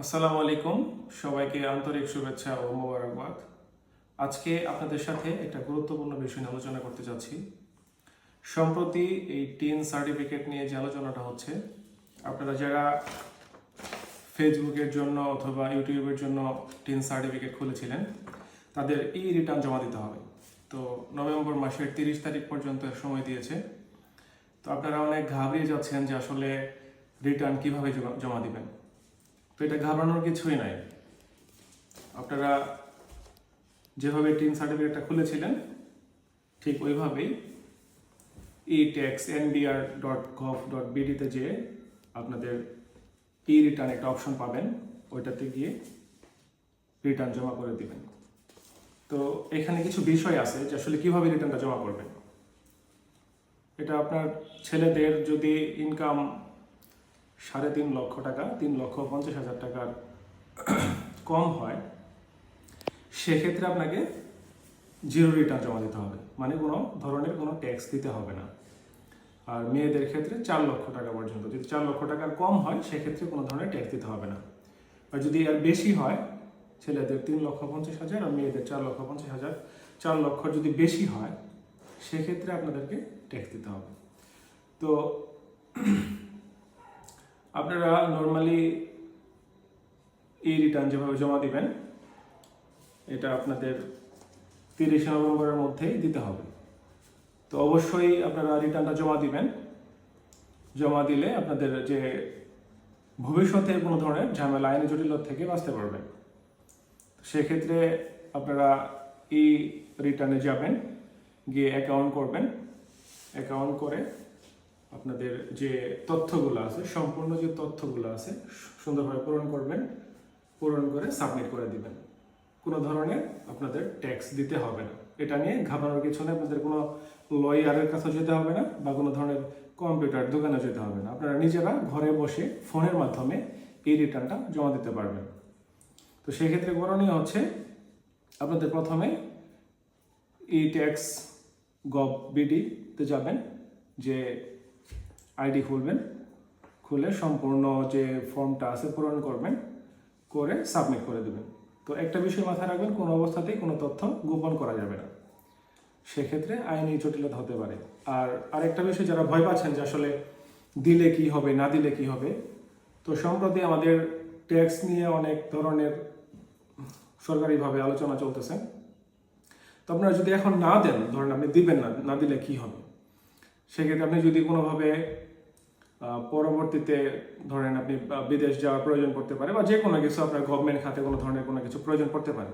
আসসালামু আলাইকুম। সবাইকে আন্তরিক শুভেচ্ছা ও মোবারকবাদ। আজকে আপনাদের সাথে একটা গুরুত্বপূর্ণ বিষয় নিয়ে আলোচনা করতে যাচ্ছি। সম্প্রতি এই টিন সার্টিফিকেট নিয়ে যে আলোচনাটা হচ্ছে, আপনারা যারা ফেসবুকের জন্য অথবা ইউটিউবের জন্য টিন সার্টিফিকেট খুলেছিলেন, তাদের ই রিটার্ন জমা দিতে হবে। তো নভেম্বর মাসের তিরিশ তারিখ পর্যন্ত সময় দিয়েছে। তো আপনারা অনেক ঘাবড়িয়ে যাচ্ছেন যে আসলে রিটার্ন কীভাবে জমা- দিবেন। তো এটা ঘাবড়ানোর কিছুই নাই। আপনারা যেভাবে টিন সার্টিফিকেটটা খুলেছিলেন, ঠিক ওইভাবেই e tax NBR dot gov dot বিডিতে যেয়ে আপনাদের ই রিটার্ন একটা অপশন পাবেন, ওইটাতে গিয়ে রিটার্ন জমা করে দিবেন। তো এখানে কিছু বিষয় আছে যে আসলে কীভাবে রিটার্নটা জমা করবেন। এটা আপনার ছেলেদের যদি ইনকাম সাড়ে তিন লক্ষ টাকা, তিন লক্ষ পঞ্চাশ হাজার টাকার কম হয়, সেক্ষেত্রে আপনাকে জিরো রিটার্ন জমা দিতে হবে। মানে কোনো ধরনের কোনো ট্যাক্স দিতে হবে না। আর মেয়েদের ক্ষেত্রে চার লক্ষ টাকা পর্যন্ত। যদি চার লক্ষ টাকার কম হয়, সেক্ষেত্রে কোনো ধরনের ট্যাক্স দিতে হবে না। আর যদি আর বেশি হয়, ছেলেদের তিন লক্ষ পঞ্চাশ হাজার আর মেয়েদের চার লক্ষ পঞ্চাশ হাজার, চার লক্ষ যদি বেশি হয়, সেক্ষেত্রে আপনাদেরকে ট্যাক্স দিতে হবে। তো আপনারা নর্মালি ই রিটার্ন যেভাবে জমা দিবেন, এটা আপনাদের তিরিশে নভেম্বরের মধ্যেই দিতে হবে। তো অবশ্যই আপনারা রিটার্নটা জমা দিবেন। জমা দিলে আপনাদের যে ভবিষ্যতে কোনো ধরনের ঝামেলা, আইনি জটিলতা থেকে বাঁচতে পারবেন সেক্ষেত্রে আপনারা ই রিটার্নে যাবেন, গিয়ে অ্যাকাউন্ট করবেন। অ্যাকাউন্ট করে আপনাদের যে তথ্যগুলো আছে, সম্পূর্ণ যে তথ্যগুলো আছে, সুন্দরভাবে পূরণ করবেন, পূরণ করে সাবমিট করে দিবেন। কোনো ধরনের আপনাদের ট্যাক্স দিতে হবে না। এটা নিয়ে ঘাবড়ানোর কিছু নেই, আপনাদের কোনো লয়ারের কাছে যেতে হবে না বা কোনো ধরনের কম্পিউটার দোকানে যেতে হবে না। আপনারা নিজেরা ঘরে বসে ফোনের মাধ্যমে এই রিটার্নটা জমা দিতে পারবেন। তো সেক্ষেত্রে করণীয় হচ্ছে, আপনাদের প্রথমে ই ট্যাক্স গভ বিডিতে যাবেন, যে আইডি খুলবেন, খুলে সম্পূর্ণ যে ফর্মটা আছে পূরণ করবেন, করে সাবমিট করে দেবেন। তো একটা বিষয় মাথায় রাখবেন, কোনো অবস্থাতেই কোনো তথ্য গোপন করা যাবে না। সেক্ষেত্রে আইনি জটিলতা হতে পারে। আর আরেকটা বিষয়, যারা ভয় পাচ্ছেন যে আসলে দিলে কি হবে, না দিলে কি হবে, তো সম্প্রতি আমাদের ট্যাক্স নিয়ে অনেক ধরনের সরকারিভাবে আলোচনা চলতেছে। তো আপনারা যদি এখন না দেন, ধরেন আপনি দিবেন না না দিলে কি হবে? সেক্ষেত্রে আপনি যদি কোনোভাবে পরবর্তীতে ধরেন আপনি বিদেশ যাওয়ার প্রয়োজন পড়তে পারে বা যে কোনো কিছু আপনার গভর্নমেন্ট খাতে কোনো ধরনের কোনো কিছু প্রয়োজন পড়তে পারে,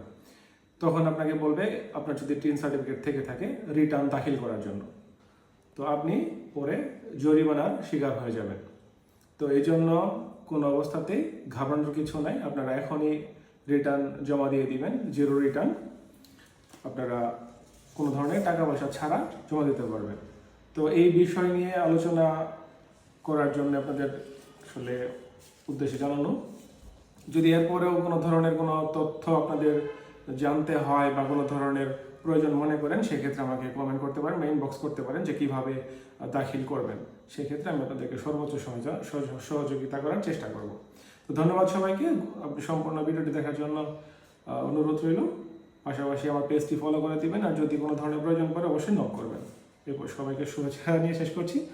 তখন আপনাকে বলবে আপনার যদি টিন সার্টিফিকেট থেকে থাকে রিটার্ন দাখিল করার জন্য। তো আপনি পরে জরিমানার শিকার হয়ে যাবেন। তো এই জন্য কোনো অবস্থাতেই ঘাবড়ানোর কিছু নাই। আপনারা এখনই রিটার্ন জমা দিয়ে দিবেন জিরো রিটার্ন আপনারা কোনো ধরনের টাকা পয়সা ছাড়া জমা দিতে পারবেন। তো এই বিষয় নিয়ে আলোচনা করার জন্য আপনাদের আসলে উদ্দেশ্যে জানানো। যদি এরপরেও কোনো ধরনের কোনো তথ্য আপনাদের জানতে হয় বা কোনো ধরনের প্রয়োজন মনে করেন, সেক্ষেত্রে আমাকে কমেন্ট করতে পারেন বা ইনবক্স করতে পারেন যে কীভাবে দাখিল করবেন। সেক্ষেত্রে আমি আপনাদেরকে সর্বোচ্চ সহযোগ- সহযোগ- সহযোগিতা করার চেষ্টা করব। তো ধন্যবাদ সবাইকে। সম্পূর্ণ ভিডিওটি দেখার জন্য অনুরোধ রইল। পাশাপাশি আমার পেজটি ফলো করে দিবেন। আর যদি কোনো ধরনের প্রয়োজন পড়ে, অবশ্যই নক করবেন। এরপর সবাইকে শুভেচ্ছা নিয়ে শেষ করছি।